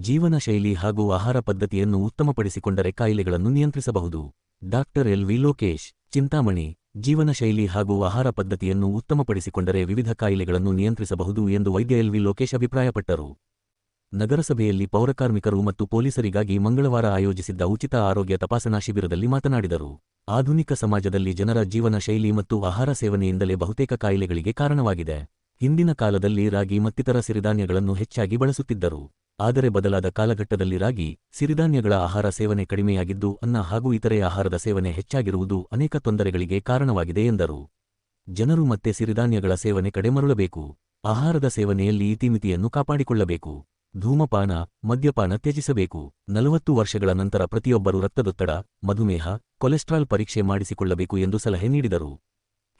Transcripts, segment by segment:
ಜೀವನ ಶೈಲಿ ಹಾಗೂ ಆಹಾರ ಪದ್ಧತಿಯನ್ನು ಉತ್ತಮಪಡಿಸಿಕೊಂಡರೆ ಕಾಯಿಲೆಗಳನ್ನು ನಿಯಂತ್ರಿಸಬಹುದು. Doctor L. V. Lokesh, Chintamani ಜೀವನ ಶೈಲಿ ಹಾಗೂ ಆಹಾರ ಪದ್ಧತಿಯನ್ನು ಉತ್ತಮಪಡಿಸಿಕೊಂಡರೆ ವಿವಿಧ ಕಾಯಿಲೆಗಳನ್ನು ನಿಯಂತ್ರಿಸಬಹುದು ಎಂದು ವೈದ್ಯ ಎಲ್. ವಿ. ಲೋಕೇಶ್ ಅಭಿಪ್ರಾಯಪಟ್ಟರು. ನಗರಸಭೆಯಲ್ಲಿ ಪೌರಕಾರ್ಮಿಕರು ಮತ್ತು ಪೊಲೀಸರಿಗಾಗಿ ಮಂಗಳವಾರ ಆಯೋಜಿಸಿದ್ದ ಉಚಿತ ಆರೋಗ್ಯ ತಪಾಸಣಾ ಶಿಬಿರದಲ್ಲಿ ಮಾತನಾಡಿದರು. ಆಧುನಿಕ ಸಮಾಜದಲ್ಲಿ ಜನರ ಜೀವನ ಶೈಲಿ ಮತ್ತು ಆಹಾರ ಸೇವನೆಯಿಂದಲೇ ಬಹುತೇಕ ಕಾಯಿಲೆಗಳಿಗೆ ಕಾರಣವಾಗಿದೆ. ಹಿಂದಿನ ಕಾಲದಲ್ಲಿ ರಾಗಿ ಮತ್ತಿತರ ಸಿರಿಧಾನ್ಯಗಳನ್ನು ಹೆಚ್ಚಾಗಿ ಬಳಸುತ್ತಿದ್ದರು. ಆದರೆ ಬದಲಾದ ಕಾಲಘಟ್ಟದಲ್ಲಿ ರಾಗಿ, ಸಿರಿಧಾನ್ಯಗಳ ಆಹಾರ ಸೇವನೆ ಕಡಿಮೆಯಾಗಿದ್ದು, ಅನ್ನ ಹಾಗೂ ಇತರೆ ಆಹಾರದ ಸೇವನೆ ಹೆಚ್ಚಾಗಿರುವುದು ಅನೇಕ ತೊಂದರೆಗಳಿಗೆ ಕಾರಣವಾಗಿದೆ ಎಂದರು. ಜನರು ಮತ್ತೆ ಸಿರಿಧಾನ್ಯಗಳ ಸೇವನೆ ಕಡೆ ಮರಳಬೇಕು ಆಹಾರದ ಸೇವನೆಯಲ್ಲಿ ಇತಿಮಿತಿಯನ್ನು ಕಾಪಾಡಿಕೊಳ್ಳಬೇಕು. ಧೂಮಪಾನ, ಮದ್ಯಪಾನ ತ್ಯಜಿಸಬೇಕು. ನಲವತ್ತು ವರ್ಷಗಳ ನಂತರ ಪ್ರತಿಯೊಬ್ಬರು ರಕ್ತದೊತ್ತಡ, ಮಧುಮೇಹ, ಕೊಲೆಸ್ಟ್ರಾಲ್ ಪರೀಕ್ಷೆ ಮಾಡಿಸಿಕೊಳ್ಳಬೇಕು ಎಂದು ಸಲಹೆ ನೀಡಿದರು.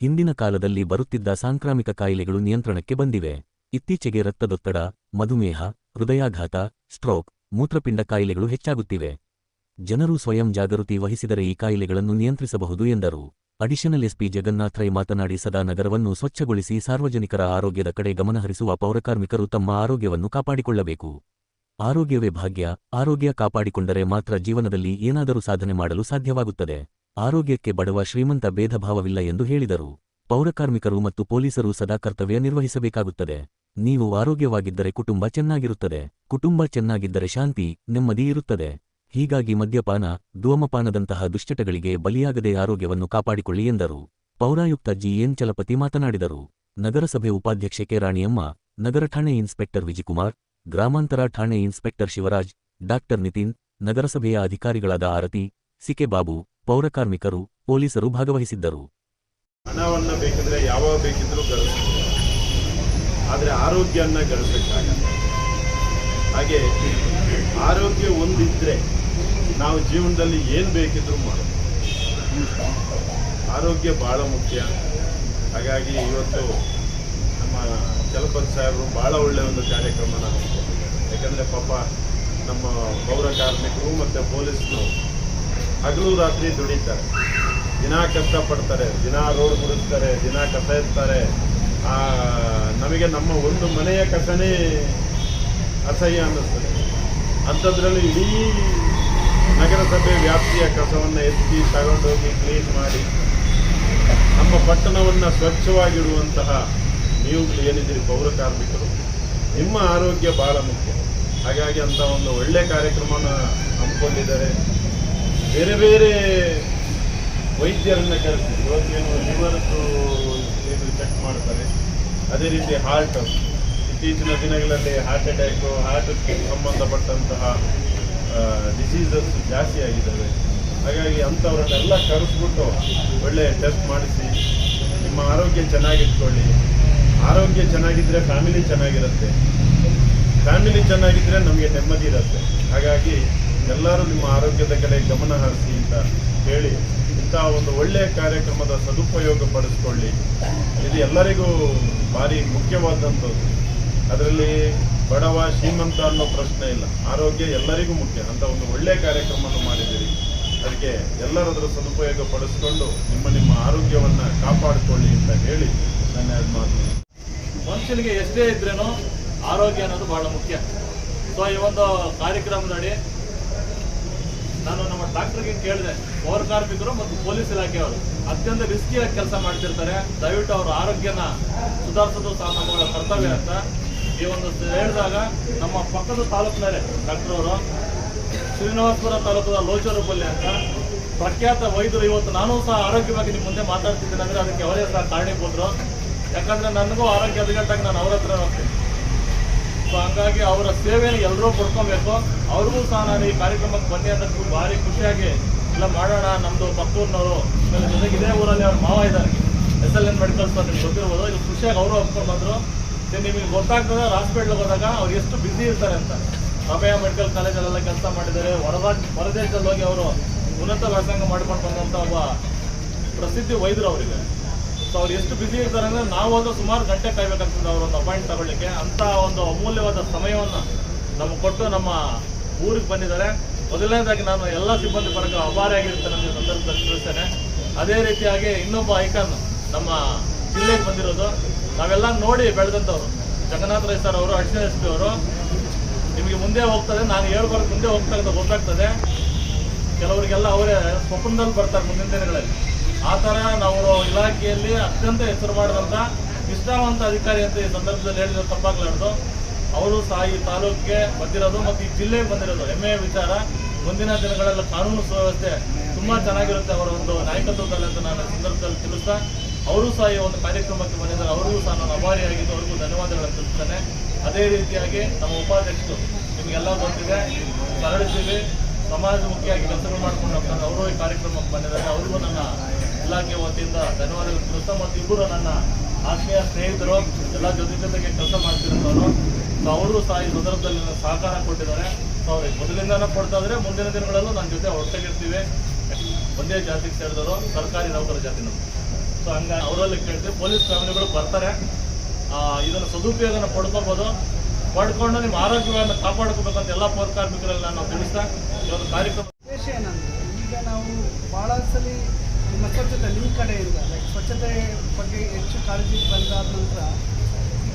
ಹಿಂದಿನ ಕಾಲದಲ್ಲಿ ಬರುತ್ತಿದ್ದ ಸಾಂಕ್ರಾಮಿಕ ಕಾಯಿಲೆಗಳು ನಿಯಂತ್ರಣಕ್ಕೆ ಬಂದಿವೆ. ಇತ್ತೀಚೆಗೆ ರಕ್ತದೊತ್ತಡ, ಮಧುಮೇಹ ಹೃದಯಾಘಾತ, ಸ್ಟ್ರೋಕ್, ಮೂತ್ರಪಿಂಡ ಕಾಯಿಲೆಗಳು ಹೆಚ್ಚಾಗುತ್ತಿವೆ. ಜನರು ಸ್ವಯಂ ಜಾಗೃತಿ ವಹಿಸಿದರೆ ಈ ಕಾಯಿಲೆಗಳನ್ನು ನಿಯಂತ್ರಿಸಬಹುದು ಎಂದರು. ಅಡಿಷನಲ್ ಎಸ್ಪಿ ಜಗನ್ನಾಥ್ ರೈ ಮಾತನಾಡಿ ಸದಾ ನಗರವನ್ನು ಸ್ವಚ್ಛಗೊಳಿಸಿ ಸಾರ್ವಜನಿಕರ ಆರೋಗ್ಯದ ಕಡೆ ಗಮನಹರಿಸುವ ಪೌರಕಾರ್ಮಿಕರು ತಮ್ಮ ಆರೋಗ್ಯವನ್ನು ಕಾಪಾಡಿಕೊಳ್ಳಬೇಕು. ಆರೋಗ್ಯವೇ ಭಾಗ್ಯ, ಆರೋಗ್ಯ ಕಾಪಾಡಿಕೊಂಡರೆ ಮಾತ್ರ ಜೀವನದಲ್ಲಿ ಏನಾದರೂ ಸಾಧನೆ ಮಾಡಲು ಸಾಧ್ಯವಾಗುತ್ತದೆ. ಆರೋಗ್ಯಕ್ಕೆ ಬಡವ ಶ್ರೀಮಂತ ಭೇದಭಾವವಿಲ್ಲ ಎಂದು ಹೇಳಿದರು. ಪೌರಕಾರ್ಮಿಕರು ಮತ್ತು ಪೊಲೀಸರು ಸದಾ ಕರ್ತವ್ಯ ನಿರ್ವಹಿಸಬೇಕಾಗುತ್ತದೆ. ನೀವು ಆರೋಗ್ಯವಾಗಿದ್ದರೆ ಕುಟುಂಬ ಚೆನ್ನಾಗಿರುತ್ತದೆ. ಕುಟುಂಬ ಚೆನ್ನಾಗಿದ್ದರೆ ಶಾಂತಿ, ನೆಮ್ಮದಿ ಇರುತ್ತದೆ. ಹೀಗಾಗಿ ಮದ್ಯಪಾನ, ಧೂಮಪಾನದಂತಹ ದುಶ್ಚಟಗಳಿಗೆ ಬಲಿಯಾಗದೆ ಆರೋಗ್ಯವನ್ನು ಕಾಪಾಡಿಕೊಳ್ಳಿ ಎಂದರು. ಪೌರಾಯುಕ್ತ ಜಿಎನ್ ಚಲಪತಿ ಮಾತನಾಡಿದರು. ನಗರಸಭೆ ಉಪಾಧ್ಯಕ್ಷೆ ಕೆ. ರಾಣಿಯಮ್ಮ, ನಗರ ಠಾಣೆ ಇನ್ಸ್ಪೆಕ್ಟರ್ ವಿಜಿಕುಮಾರ್, ಗ್ರಾಮಾಂತರ ಠಾಣೆ ಇನ್ಸ್ಪೆಕ್ಟರ್ ಶಿವರಾಜ್, ಡಾಕ್ಟರ್ ನಿತಿನ್, ನಗರಸಭೆಯ ಅಧಿಕಾರಿಗಳಾದ ಆರತಿ, ಸಿಕೆ ಬಾಬು ಪೌರಕಾರ್ಮಿಕರು ಪೊಲೀಸರು ಭಾಗವಹಿಸಿದ್ದರು ಹಣವನ್ನು ಬೇಕಿದ್ರೆ ಯಾವಾಗ ಬೇಕಿದ್ರೂ ಗಳಿಸ್ಬೋದು ಆದರೆ ಆರೋಗ್ಯವನ್ನು ಗಳಿಸೋಕ್ಕಾಗಲ್ಲ. ಹಾಗೆ ಆರೋಗ್ಯ ಒಂದಿದ್ದರೆ ನಾವು ಜೀವನದಲ್ಲಿ ಏನು ಬೇಕಿದ್ರೂ ಮಾಡೋದು. ಆರೋಗ್ಯ ಭಾಳ ಮುಖ್ಯ. ಹಾಗಾಗಿ ಇವತ್ತು ನಮ್ಮ ಚಲಪತಿ ಸಾಹೇಬರು ಭಾಳ ಒಳ್ಳೆಯ ಒಂದು ಕಾರ್ಯಕ್ರಮನ ಹಮ್ಮಿಕೊಂಡಿದ್ದಾರೆ ಯಾಕಂದರೆ ಪಾಪ ನಮ್ಮ ಪೌರ ಕಾರ್ಮಿಕರು ಮತ್ತು ಪೊಲೀಸರು ಹಗಲು ರಾತ್ರಿ ದುಡಿತಾರೆ. ದಿನ ಕಷ್ಟಪಡ್ತಾರೆ ದಿನ ರೋಡ್ ಮುಡಿಸ್ತಾರೆ ದಿನ ಕಸ ಆ, ನಮಗೆ ನಮ್ಮ ಒಂದು ಮನೆಯ ಕಸನೇ ಅಸಹ್ಯ ಅನ್ನಿಸ್ತದೆ. ಅಂಥದ್ರಲ್ಲಿ ಇಡೀ ನಗರಸಭೆ ವ್ಯಾಪ್ತಿಯ ಕಸವನ್ನು ಎತ್ತಿ ತಗೊಂಡೋಗಿ ಕ್ಲೀನ್ ಮಾಡಿ, ನಮ್ಮ ಪಟ್ಟಣವನ್ನು ಸ್ವಚ್ಛವಾಗಿಡುವಂತಹ ನೀವುಗಳು ಏನಿದ್ದೀರಿ ಪೌರ ಕಾರ್ಮಿಕರು? ನಿಮ್ಮ ಆರೋಗ್ಯ ಬಹಳ ಮುಖ್ಯ. ಹಾಗಾಗಿ ಅಂತ ಒಂದು ಒಳ್ಳೆ ಕಾರ್ಯಕ್ರಮನ ಹಮ್ಮಿಕೊಂಡಿದ್ದಾರೆ. ಬೇರೆ ಬೇರೆ ವೈದ್ಯರನ್ನ ಕರೆಸಿ. ಇವತ್ತೇನು ಲಿವರ್ದು ಚೆಕ್ ಮಾಡ್ತಾರೆ ಅದೇ ರೀತಿ ಹಾರ್ಟ್ ಇತ್ತೀಚಿನ ದಿನಗಳಲ್ಲಿ ಹಾರ್ಟ್ ಅಟ್ಯಾಕ್ ಹಾರ್ಟ್ಗೆ ಸಂಬಂಧಪಟ್ಟಂತಹ ಡಿಸೀಸಸ್ ಜಾಸ್ತಿ ಆಗಿದ್ದಾವೆ. ಹಾಗಾಗಿ ಅಂಥವ್ರನ್ನೆಲ್ಲ ಕರೆಸ್ಬಿಟ್ಟು ಒಳ್ಳೆ ಟೆಸ್ಟ್ ಮಾಡಿಸಿ, ನಿಮ್ಮ ಆರೋಗ್ಯ ಚೆನ್ನಾಗಿಟ್ಕೊಳ್ಳಿ. ಆರೋಗ್ಯ ಚೆನ್ನಾಗಿದ್ದರೆ ಫ್ಯಾಮಿಲಿ ಚೆನ್ನಾಗಿರುತ್ತೆ. ಫ್ಯಾಮಿಲಿ ಚೆನ್ನಾಗಿದ್ದರೆ ನಮಗೆ ನೆಮ್ಮದಿ ಇರುತ್ತೆ. ಹಾಗಾಗಿ ಎಲ್ಲರೂ ನಿಮ್ಮ ಆರೋಗ್ಯದ ಕಡೆ ಗಮನ ಹರಿಸಿ ಅಂತ ಹೇಳಿ ಇಂತಹ ಒಂದು ಒಳ್ಳೆಯ ಕಾರ್ಯಕ್ರಮದ ಸದುಪಯೋಗ ಪಡಿಸ್ಕೊಳ್ಳಿ ಇದು ಎಲ್ಲರಿಗೂ ಭಾರಿ ಮುಖ್ಯವಾದಂಥದ್ದು. ಅದರಲ್ಲಿ ಬಡವ, ಶ್ರೀಮಂತ ಅನ್ನೋ ಪ್ರಶ್ನೆ ಇಲ್ಲ. ಆರೋಗ್ಯ ಎಲ್ಲರಿಗೂ ಮುಖ್ಯ. ಅಂತ ಒಂದು ಒಳ್ಳೆಯ ಕಾರ್ಯಕ್ರಮವನ್ನು ಮಾಡಿದ್ದೀರಿ. ಅದಕ್ಕೆ ಎಲ್ಲರದ್ರ ಸದುಪಯೋಗ ಪಡಿಸ್ಕೊಂಡು ನಿಮ್ಮ ನಿಮ್ಮ ಆರೋಗ್ಯವನ್ನು ಕಾಪಾಡಿಕೊಳ್ಳಿ ಅಂತ ಹೇಳಿ ನನ್ನ ಮಾತು. ಮನುಷ್ಯನಿಗೆ ಎಷ್ಟೇ ಇದ್ರೇನು ಆರೋಗ್ಯ ಅನ್ನೋದು ಬಹಳ ಮುಖ್ಯ. ಸೊ ಈ ಒಂದು ಕಾರ್ಯಕ್ರಮದಡಿ ನಾನು ಡಾಕ್ಟರ್ಗೆ ಕೇಳಿದೆ. ಪೌರ ಕಾರ್ಮಿಕರು ಮತ್ತು ಪೊಲೀಸ್ ಇಲಾಖೆಯವರು ಅತ್ಯಂತ ರಿಸ್ಕಿಯಾಗಿ ಕೆಲಸ ಮಾಡ್ತಿರ್ತಾರೆ. ದಯವಿಟ್ಟು ಅವರ ಆರೋಗ್ಯನ ಸುಧಾರಿಸೋದು ಸಹ ನಮ್ಮ ಕರ್ತವ್ಯ ಅಂತ ಈ ಒಂದು ಹೇಳಿದಾಗ ನಮ್ಮ ಪಕ್ಕದ ತಾಲೂಕಿನಲ್ಲೇ ಡಾಕ್ಟರ್ ಅವರು, ಶ್ರೀನಿವಾಸಪುರ ತಾಲೂಕದ ಲೋಚರಪಲ್ಲಿ ಅಂತ ಪ್ರಖ್ಯಾತ ವೈದ್ಯರು ಇವತ್ತು ನಾನು ಸಹ ಆರೋಗ್ಯವಾಗಿ ನಿಮ್ಮ ಮುಂದೆ ಮಾತಾಡ್ತಿದ್ದೇನೆ ಅಂದ್ರೆ ಅದಕ್ಕೆ ಅವರೇ ಸಹ ಕಾರಣೀಭೂತರು. ಯಾಕಂದ್ರೆ ನನಗೂ ಆರೋಗ್ಯ ಹದಗೆಟ್ಟಾಗ ನಾನು ಅವ್ರ ಹತ್ರ ಹೋಗ್ತೀನಿ. ಸೊ ಹಂಗಾಗಿ ಅವರ ಸೇವೆಯನ್ನು ಎಲ್ಲರೂ ಪಡ್ಕೊಬೇಕು. ಅವ್ರಿಗೂ ಸಹ ನಾನು ಈ ಕಾರ್ಯಕ್ರಮಕ್ಕೆ ಬನ್ನಿ ಅಂತ ಭಾರಿ ಖುಷಿಯಾಗಿ ಇಲ್ಲ ಮಾಡೋಣ. ನಮ್ಮದು ಪಕ್ಕೂರಿನವರು ಜೊತೆಗೆ ಇದೇ ಊರಲ್ಲಿ ಅವ್ರ ಮಾವ ಇದ್ದಾರೆ. ಎಸ್ ಎಲ್ ಎನ್ ಮೆಡಿಕಲ್ಸ್ ಅಂತ ನಿಮ್ಗೆ ಗೊತ್ತಿರ್ಬೋದು. ಇಲ್ಲಿ ಖುಷಿಯಾಗಿ ಅವರು ಒಪ್ಕೊಂಡು ಬಂದರು. ನಿಮಗೆ ಗೊತ್ತಾಗ್ತದೆ ಹಾಸ್ಪಿಟ್ಲಿಗೆ ಹೋದಾಗ ಅವ್ರು ಎಷ್ಟು ಬ್ಯುಸಿ ಇರ್ತಾರೆ ಅಂತ. ಅಭಯ ಮೆಡಿಕಲ್ ಕಾಲೇಜಲ್ಲೆಲ್ಲ ಕೆಲಸ ಮಾಡಿದ್ದಾರೆ. ಹೊರದಾಗ ಹೊರದೇಶದಲ್ಲಿ ಹೋಗಿ ಅವರು ಉನ್ನತ ವ್ಯಾಸಂಗ ಮಾಡ್ಕೊಂಡು ಬಂದಂಥ ಒಬ್ಬ ಪ್ರಸಿದ್ಧಿ ವೈದ್ಯರು ಅವರಿಗೆ ಸೊ ಅವ್ರು ಎಷ್ಟು ಬಿಸಿ ಇರ್ತಾರೆ ಅಂದರೆ ನಾವು ಅದು ಸುಮಾರು ಗಂಟೆ ಕಾಯ್ಬೇಕಾಗ್ತದೆ ಅವರೊಂದು ಅಪಾಯಿಂಟ್ ತಗೊಳ್ಳಿಕ್ಕೆ. ಅಂತ ಒಂದು ಅಮೂಲ್ಯವಾದ ಸಮಯವನ್ನು ನಮಗೆ ಕೊಟ್ಟು ನಮ್ಮ ಊರಿಗೆ ಬಂದಿದ್ದಾರೆ. ಮೊದಲನೇದಾಗಿ ನಾನು ಎಲ್ಲ ಸಿಬ್ಬಂದಿ ವರ್ಗ ಅಭಾರಿಯಾಗಿರುತ್ತೆ ಅಂತ ಸಂದರ್ಭದಲ್ಲಿ ತಿಳಿಸ್ತೇನೆ. ಅದೇ ರೀತಿಯಾಗಿ ಇನ್ನೊಬ್ಬ ಐಕಾನ್ ನಮ್ಮ ಜಿಲ್ಲೆಗೆ ಬಂದಿರೋದು. ನಾವೆಲ್ಲ ನೋಡಿ ಬೆಳೆದಂಥವ್ರು. ಜಗನ್ನಾಥ ರೈ ಸರ್ ಅವರು ಅಡಿಷನಲ್ ಎಸ್ ಅವರು ನಿಮಗೆ ಮುಂದೆ ಹೋಗ್ತದೆ. ನಾನು ಹೇಳ್ಬಾರ್ದು ಮುಂದೆ ಹೋಗ್ತಾ ಗೊತ್ತಾಗ್ತದೆ. ಕೆಲವರಿಗೆಲ್ಲ ಅವರೇ ಸ್ವಪ್ನದಲ್ಲಿ ಬರ್ತಾರೆ ಮುಂದಿನ ದಿನಗಳಲ್ಲಿ. ಆ ನಾವು ಇಲಾಖೆಯಲ್ಲಿ ಅತ್ಯಂತ ಹೆಸರು ಮಾಡಿದಂತ ನಿಷ್ಠಾವಂತ ಅಧಿಕಾರಿ ಅಂತ ಈ ಸಂದರ್ಭದಲ್ಲಿ ಹೇಳಿದ ತಪ್ಪಾಗ್ಲಾರ್ದು. ಅವರು ಸಹ ಈ ತಾಲೂಕಿಗೆ ಬಂದಿರೋದು ಮತ್ತು ಈ ಜಿಲ್ಲೆಗೆ ಬಂದಿರೋದು. ಹೆಮ್ಮೆಯ ವಿಚಾರ. ಮುಂದಿನ ದಿನಗಳಲ್ಲಿ ಕಾನೂನು ಸುವ್ಯವಸ್ಥೆ ತುಂಬ ಚೆನ್ನಾಗಿರುತ್ತೆ ಅವರ ಒಂದು ನಾಯಕತ್ವದಲ್ಲಿ ಅಂತ ನಾನು ಸಂದರ್ಭದಲ್ಲಿ ತಿಳಿಸ್ತಾ, ಅವರು ಸಹ ಈ ಒಂದು ಕಾರ್ಯಕ್ರಮಕ್ಕೆ ಬಂದಿದ್ದಾರೆ. ಅವರಿಗೂ ಸಹ ನಾನು ಅಭಾರಿಯಾಗಿದ್ದು ಅವರಿಗೂ ಧನ್ಯವಾದಗಳನ್ನು ತಿಳಿಸ್ತೇನೆ. ಅದೇ ರೀತಿಯಾಗಿ ನಮ್ಮ ಉಪಾಧ್ಯಕ್ಷರು ನಿಮಗೆಲ್ಲ ಗೊತ್ತಿದೆ ಸರಳಿದ್ದೀವಿ ಸಮಾಜಮುಖಿಯಾಗಿ ಕೆಲಸಗಳು ಮಾಡ್ಕೊಂಡು ಅವರು ಈ ಕಾರ್ಯಕ್ರಮಕ್ಕೆ ಬಂದಿದ್ದಾರೆ. ಅವರಿಗೂ ನನ್ನ ಇಲಾಖೆ ವತಿಯಿಂದ ಧನ್ಯವಾದ ಕೃಷ್ಣ ಮತ್ತು ಇಬ್ಬರು ನನ್ನ ಆತ್ಮೀಯ ಸ್ನೇಹಿತರು ಎಲ್ಲ ಜೊತೆ ಜೊತೆಗೆ ಕೆಲಸ ಮಾಡ್ತಿರೋರು. ಸೊ ಅವರು ಸಹ ಈ ಸಂದರ್ಭದಲ್ಲಿ ಸಹಕಾರ ಕೊಟ್ಟಿದ್ದಾರೆ. ಸೊ ಅವ್ರಿಗೆ ಮೊದಲಿಂದನೇ ಕೊಡ್ತಾ ಇದ್ರೆ ಮುಂದಿನ ದಿನಗಳಲ್ಲೂ ನನ್ನ ಜೊತೆ ಹೊರತಾಗಿರ್ತೀವಿ ಒಂದೇ ಜಾತಿಗೆ ಸೇರಿದವರು. ಸರ್ಕಾರಿ ನೌಕರ ಜಾತಿ ನಮ್ದು. ಸೊ ಹಂಗ ಅವರಲ್ಲಿ ಕೇಳ್ತೀವಿ. ಪೊಲೀಸ್ ಫ್ಯಾಮಿಲಿಗಳು ಬರ್ತಾರೆ. ಇದನ್ನು ಸದುಪಯೋಗನ ಪಡ್ಕೋಬೋದು. ಪಡ್ಕೊಂಡು ನಿಮ್ಮ ಆರೋಗ್ಯವನ್ನು ಕಾಪಾಡ್ಕೋಬೇಕಂತ ಎಲ್ಲ ಪೌರ ಕಾರ್ಮಿಕರಲ್ಲಿ ನಾನು ತಿಳಿಸ್ತಾ ಈ ಕಾರ್ಯಕ್ರಮ ಈಗ ನಾವು ಬಹಳ ಸಲ ನಮ್ಮ ಸ್ವಚ್ಛತೆ ನಿಮ್ಮ ಕಡೆಯಿಂದ ಲೈಕ್ ಸ್ವಚ್ಛತೆ ಬಗ್ಗೆ ಹೆಚ್ಚು ಕಾಳಜಿ ಬಂದಾದ ನಂತರ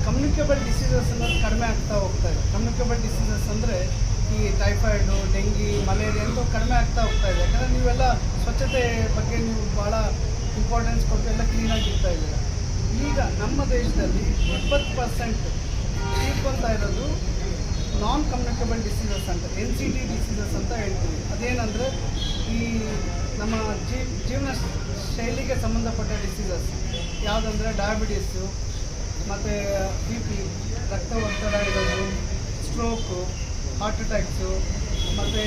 ಕಮ್ಯುನಿಕೇಬಲ್ ಡಿಸೀಸಸ್ ಅನ್ನೋದು ಕಡಿಮೆ ಆಗ್ತಾ ಹೋಗ್ತಾ ಇದೆ. ಕಮ್ಯುನಿಕೇಬಲ್ ಡಿಸೀಸಸ್ ಅಂದರೆ ಈ ಟೈಫಾಯ್ಡು ಡೆಂಗಿ ಮಲೇರಿಯಾ ಅಂತ ಕಡಿಮೆ ಆಗ್ತಾ ಹೋಗ್ತಾ ಇದೆ. ಯಾಕಂದರೆ ನೀವೆಲ್ಲ ಸ್ವಚ್ಛತೆ ಬಗ್ಗೆ ನೀವು ಭಾಳ ಇಂಪಾರ್ಟೆನ್ಸ್ ಕೊಟ್ಟು ಎಲ್ಲ ಕ್ಲೀನಾಗಿ ಇರ್ತಾ ಇದ್ದೀರ. ಈಗ ನಮ್ಮ ದೇಶದಲ್ಲಿ ಎಪ್ಪತ್ತು ಪರ್ಸೆಂಟ್ ತೀರ್ಕೊಳ್ತಾ ಇರೋದು ನಾನ್ ಕಮ್ಯುನಿಕೇಬಲ್ ಡಿಸೀಸಸ್ ಅಂತ ಎನ್ ಸಿ ಡಿ ಡಿಸೀಸಸ್ ಅಂತ ಹೇಳ್ತೀವಿ. ಅದೇನಂದರೆ ಈ ನಮ್ಮ ಜೀವ ಜೀವನ ಶೈಲಿಗೆ ಸಂಬಂಧಪಟ್ಟ ಡಿಸೀಸಸ್ ಯಾವುದಂದ್ರೆ ಡಯಾಬಿಟೀಸು ಮತ್ತು ಬಿ ಪಿ ರಕ್ತ ಒತ್ತಡ ಇರೋದು ಸ್ಟ್ರೋಕು ಹಾರ್ಟ್ ಅಟ್ಯಾಕ್ಸು ಮತ್ತು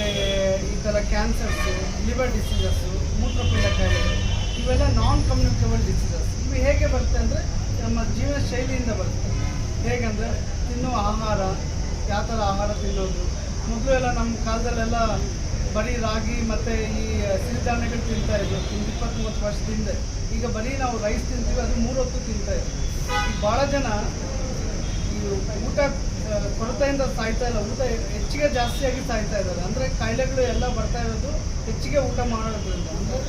ಈ ಥರ ಕ್ಯಾನ್ಸರ್ಸು ಲಿವರ್ ಡಿಸೀಸಸ್ಸು ಮೂತ್ರಪಿಂಡ ಕಾಯಿಲೆ, ಇವೆಲ್ಲ ನಾನ್ ಕಮ್ಯುನಿಕೇಬಲ್ ಡಿಸೀಸಸ್ ಇವು ಹೇಗೆ ಬರುತ್ತೆ ಅಂದರೆ ನಮ್ಮ ಜೀವನ ಶೈಲಿಯಿಂದ ಬರುತ್ತೆ. ಹೇಗೆಂದರೆ ತಿನ್ನುವ ಆಹಾರ ಯಾವ ಥರ ಆಹಾರ ತಿನ್ನೋದು, ಮೊದಲು ಎಲ್ಲ ನಮ್ಮ ಕಾಲದಲ್ಲೆಲ್ಲ ಬರೀ ರಾಗಿ ಮತ್ತು ಈ ಸಿರಿಧಾನ್ಯಗಳು ತಿಂತಾ ಇದ್ದರು ಒಂದು ಇಪ್ಪತ್ತು ಮೂವತ್ತು ವರ್ಷದಿಂದ. ಈಗ ಬರೀ ನಾವು ರೈಸ್ ತಿಂತೀವಿ, ಅದು ಮೂರು ಹೊತ್ತು ತಿಂತಾ ಇದ್ವಿ. ಭಾಳ ಜನ ಈ ಊಟ ಕೊರತೆಯಿಂದ ಸಾಯ್ತಾ ಇಲ್ಲ. ಊಟ ಹೆಚ್ಚಿಗೆ ಜಾಸ್ತಿಯಾಗಿ ಸಾಯ್ತಾ ಇದ್ದಾರೆ. ಅಂದರೆ ಕಾಯಿಲೆಗಳು ಎಲ್ಲ ಬರ್ತಾ ಇರೋದು ಹೆಚ್ಚಿಗೆ ಊಟ ಮಾಡೋದ್ರಿಂದ. ಅಂದರೆ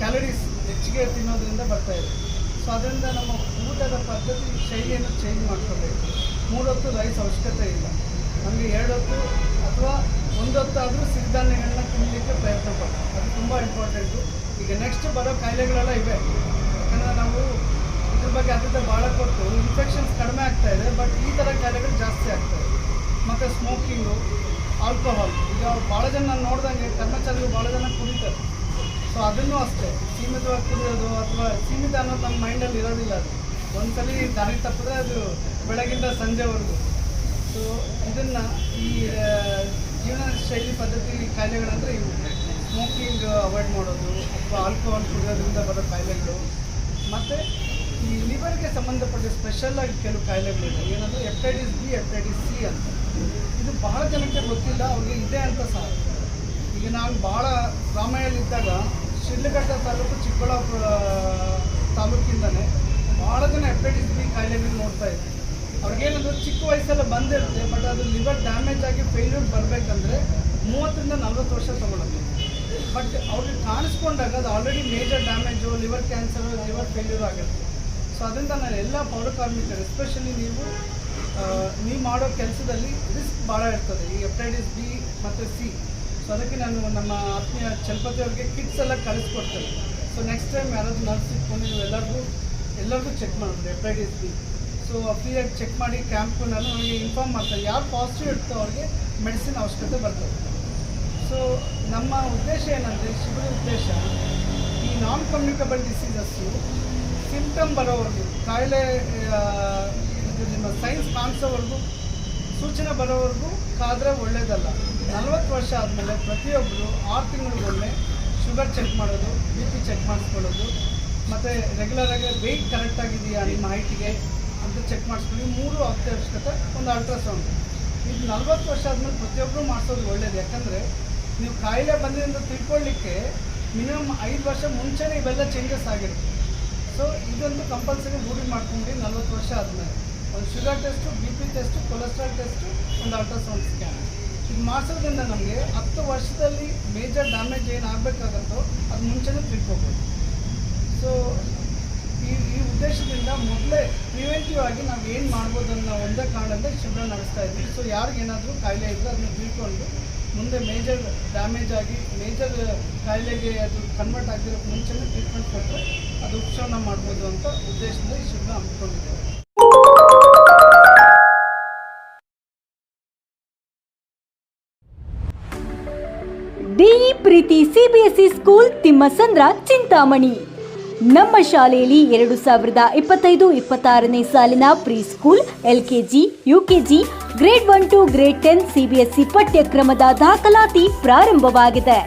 ಕ್ಯಾಲರೀಸ್ ಹೆಚ್ಚಿಗೆ ತಿನ್ನೋದ್ರಿಂದ ಬರ್ತಾ ಇದೆ. ಸೊ ಅದರಿಂದ ನಮ್ಮ ಊಟದ ಪದ್ಧತಿ, ಶೈಲಿಯನ್ನು ಚೇಂಜ್ ಮಾಡ್ಕೋಬೇಕು. ಮೂರೊತ್ತು ರೈಸ್ ಅವಶ್ಯಕತೆ ಇಲ್ಲ. ನಮಗೆ ಎರಡೊತ್ತು ಅಥವಾ ಒಂದೊತ್ತಾದರೂ ಸಿರಿಧಾನ್ಯಗಳನ್ನ ತಿನ್ನಲಿಕ್ಕೆ ಪ್ರಯತ್ನ ಪಡ್ತೀವಿ. ಅದು ತುಂಬ ಇಂಪಾರ್ಟೆಂಟು ಈಗ ನೆಕ್ಸ್ಟ್ ಬರೋ ಕಾಯಿಲೆಗಳೆಲ್ಲ ಇವೆ. ಯಾಕಂದರೆ ನಾವು ಇದ್ರ ಬಗ್ಗೆ ಅದರಿಂದ ಭಾಳ ಕೊಟ್ಟು ಇನ್ಫೆಕ್ಷನ್ಸ್ ಕಡಿಮೆ ಆಗ್ತಾ ಇದೆ ಬಟ್ ಈ ಥರ ಕಾಯಿಲೆಗಳು ಜಾಸ್ತಿ ಆಗ್ತಾ ಇದೆ. ಮತ್ತು ಸ್ಮೋಕಿಂಗು ಆಲ್ಕೋಹಾಲ್ ಈಗ ಭಾಳ ಜನ ನಾನು ನೋಡ್ದಂಗೆ ಕರ್ಮಚಾರಿಗಳು ಭಾಳ ಜನ ಕುಡಿತಾರೆ. ಸೊ ಅದನ್ನು ಅಷ್ಟೇ. ಸೀಮಿತವಾಗಿ ಕುಡಿಯೋದು ಅಥವಾ ಸೀಮಿತ ಅನ್ನೋದು ನಮ್ಮ ಮೈಂಡಲ್ಲಿ ಇರೋದಿಲ್ಲ ಅದು. ಒಂದ್ಸಲಿ ದಾರಿ ತಪ್ಪಿದ್ರೆ ಅದು ಬೆಳಗಿಂದ ಸಂಜೆವರೆಗೂ. ಸೊ ಇದನ್ನು ಈ ಜೀವನ ಶೈಲಿ ಪದ್ಧತಿ ಕಾಯಿಲೆಗಳಂದರೆ ಇವು ಸ್ಮೋಕಿಂಗ್ ಅವಾಯ್ಡ್ ಮಾಡೋದು, ಅಥವಾ ಆಲ್ಕೋಹಾಲ್ ಕುಡಿಯೋದ್ರಿಂದ ಬರೋ ಕಾಯಿಲೆಗಳು. ಮತ್ತು ಈ ಲಿವರ್ಗೆ ಸಂಬಂಧಪಟ್ಟ ಸ್ಪೆಷಲ್ಲಾಗಿ ಕೆಲವು ಕಾಯಿಲೆಗಳಿದೆ. ಏನಂದರೆ ಹೆಪ್ಟೈಟಿಸ್ ಬಿ ಹೆಪ್ಟೈಟಿಸ್ ಸಿ ಅಂತ. ಇದು ಬಹಳ ಜನಕ್ಕೆ ಗೊತ್ತಿಲ್ಲ, ಅವ್ರಿಗೆ ಇದೆ ಅಂತ ಸಹ. ಈಗ ನಾನು ಭಾಳ ರಾಮಾಯಣಲ್ಲಿದ್ದಾಗ ಶಿಡ್ಲಘಟ್ಟ ತಾಲೂಕು ಚಿಕ್ಕಬಳ್ಳಾಪುರ ತಾಲೂಕಿಂದನೇ ಭಾಳ ಜನ ಹೆಪಟೈಟಿಸ್ ಬಿ ಕಾಯಿಲೆಗಳು ಅವ್ರಿಗೇನಂದ್ರೆ ಚಿಕ್ಕ ವಯಸ್ಸೆಲ್ಲ ಬಂದಿರುತ್ತೆ ಬಟ್ ಅದು ಲಿವರ್ ಡ್ಯಾಮೇಜ್ ಆಗಿ ಫೇಲ್ಯೂರ್ ಬರಬೇಕಂದ್ರೆ ಮೂವತ್ತರಿಂದ ನಲ್ವತ್ತು ವರ್ಷ ತೊಗೊಳುತ್ತೆ. ಬಟ್ ಅವ್ರಿಗೆ ಕಾಣಿಸ್ಕೊಂಡಾಗ ಅದು already major damage liver cancer liver failure ಆಗಿರುತ್ತೆ ಸೊ ಅದರಿಂದ ನಾನು ಎಲ್ಲ ಪೌರ ಕಾರ್ಮಿಕರು ಎಸ್ಪೆಷಲಿ ನೀವು ನೀವು ಮಾಡೋ ಕೆಲಸದಲ್ಲಿ ರಿಸ್ಕ್ ಭಾಳ ಇರ್ತದೆ. ಈ ಹೆಪಟೈಟಿಸ್ ಬಿ ಮತ್ತು ಸಿ ಸೊ ಅದಕ್ಕೆ ನಾನು ನಮ್ಮ ಆತ್ಮೀಯ ಚಲಪತಿ ಅವ್ರಿಗೆ ಕಿಟ್ಸ್ ಎಲ್ಲ ಕಳಿಸ್ಕೊಡ್ತೇನೆ ಸೊ ನೆಕ್ಸ್ಟ್ ಟೈಮ್ ಯಾರಾದರೂ ನರ್ಸ್ ಇಟ್ಕೊಂಡು ನೀವು ಎಲ್ಲರಿಗೂ ಎಲ್ಲರಿಗೂ ಚೆಕ್ ಮಾಡೋದು ಹೆಪಟೈಟಿಸ್ ಬಿ ಸೊ ಫ್ರೀಯಾಗಿ ಚೆಕ್ ಮಾಡಿ ಕ್ಯಾಂಪು ನಾನು ನನಗೆ ಇನ್ಫಾರ್ಮ್ ಮಾಡ್ತಾರೆ ಯಾರು ಪಾಸಿಟಿವ್ ಇರ್ತೋ ಅವ್ರಿಗೆ ಮೆಡಿಸಿನ್ ಅವಶ್ಯಕತೆ ಬರ್ತದೆ. ಸೊ ನಮ್ಮ ಉದ್ದೇಶ ಏನಂದರೆ ಶಿಬಿರ ಉದ್ದೇಶ, ಈ ನಾನ್ ಕಮ್ಯುನಿಕಬಲ್ ಡಿಸೀಸಸ್ಸು ಸಿಂಪ್ಟಮ್ ಬರೋವರೆಗೂ, ಕಾಯಿಲೆ ನಿಮ್ಮ ಸೈನ್ಸ್ ಕಾಣಿಸೋವರೆಗೂ, ಸೂಚನೆ ಬರೋವರೆಗೂ ಕಾದರೆ ಒಳ್ಳೆಯದಲ್ಲ ನಲ್ವತ್ತು ವರ್ಷ ಆದಮೇಲೆ ಪ್ರತಿಯೊಬ್ಬರು ಆರು ತಿಂಗಳಿಗೊಮ್ಮೆ ಶುಗರ್ ಚೆಕ್ ಮಾಡೋದು ಬಿ ಪಿ ಚೆಕ್ ಮಾಡಿಸ್ಕೊಳ್ಳೋದು, ಮತ್ತು ರೆಗ್ಯುಲರಾಗಿ ವೆಯ್ಟ್ ಕರೆಕ್ಟಾಗಿದೆಯಾ ನಿಮ್ಮ ಹೈಟಿಗೆ ಅಂತ ಚೆಕ್ ಮಾಡಿಸ್ಕೊಳ್ಳಿ ಮೂರು ಅತ್ಯವಶ್ಯಕತೆ, ಒಂದು ಅಲ್ಟ್ರಾಸೌಂಡ್ ಇದು ನಲ್ವತ್ತು ವರ್ಷ ಆದಮೇಲೆ ಪ್ರತಿಯೊಬ್ಬರು ಮಾಡಿಸೋದು ಒಳ್ಳೇದು. ಯಾಕಂದರೆ ನೀವು ಕಾಯಿಲೆ ಬಂದಿದ್ದ ತಿಳ್ಕೊಳ್ಳಿಕ್ಕೆ ಮಿನಿಮಮ್ ಐದು ವರ್ಷ ಮುಂಚೆನೇ ಇವೆಲ್ಲ ಚೇಂಜಸ್ ಆಗಿರುತ್ತೆ. ಸೊ ಇದೊಂದು ಕಂಪಲ್ಸರಿ ರೂಢಿ ಮಾಡ್ಕೊಂಡು ನಲ್ವತ್ತು ವರ್ಷ ಆದಮೇಲೆ. ಒಂದು sugar test B P test cholesterol test ಒಂದು ಅಲ್ಟ್ರಾಸೌಂಡ್ ಸ್ಕ್ಯಾನ್ ಇದು ಮಾಡಿಸೋದ್ರಿಂದ ನಮಗೆ ಹತ್ತು ವರ್ಷದಲ್ಲಿ ಮೇಜರ್ ಡ್ಯಾಮೇಜ್ ಏನು ಆಗಬೇಕಾಗತ್ತೋ ಅದು ಮುಂಚೆನೇ ತಿಳ್ಕೊಬೋದು. ಸೊ ಈ ಉದ್ದೇಶದಿಂದ ಮೊದಲೇ ಪ್ರಿವೆಂಟಿವ್ ಆಗಿ ನಾವು ಏನು ಮಾಡ್ಬೋದು ಅನ್ನೋ ಒಂದೇ ಕಾರಣದಿಂದ ಶಿಬಿರ ನಡೆಸ್ತಾ ಇದ್ವಿ. ಸೊ ಯಾರಿಗೇನಾದರೂ ಕಾಯಿಲೆ ಇದ್ದರೆ ಅದನ್ನ ತಿಳ್ಕೊಂಡು ಮುಂದೆ ಮೇಜರ್ ಡ್ಯಾಮೇಜ್ ಆಗಿ ಮೇಜರ್ ಕಾಯಿಲೆಗೆ ಅದು ಕನ್ವರ್ಟ್ ಆಗಿರೋ ಮುಂಚೆನೇ ಟ್ರೀಟ್ಮೆಂಟ್ ಕೊಟ್ಟರೆ ಅದು ಉಪಶಮನ ಮಾಡ್ಬೋದು ಅಂತ ಉದ್ದೇಶದಿಂದ ಈ ಶಿಬಿರ ಹಮ್ಮಿಕೊಂಡಿದ್ದೇವೆ. The Preethi CBSE school Thimmasandra Chintamani. ನಮ್ಮ ಶಾಲೆಯಲ್ಲಿ ಎರಡು ಸಾವಿರದ ಇಪ್ಪತ್ತೈದು, ಇಪ್ಪತ್ತಾರನೇ ಸಾಲಿನ pre school LKG, UKG, grade one to grade ten CBSE ಪಠ್ಯಕ್ರಮದ ದಾಖಲಾತಿ ಪ್ರಾರಂಭವಾಗಿದೆ.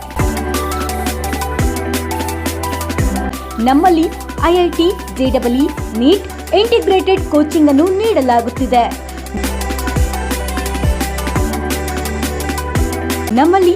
ನಮ್ಮಲ್ಲಿ IIT JW NEET integrated coaching ಅನ್ನು ನೀಡಲಾಗುತ್ತಿದೆ. ನಮ್ಮಲ್ಲಿ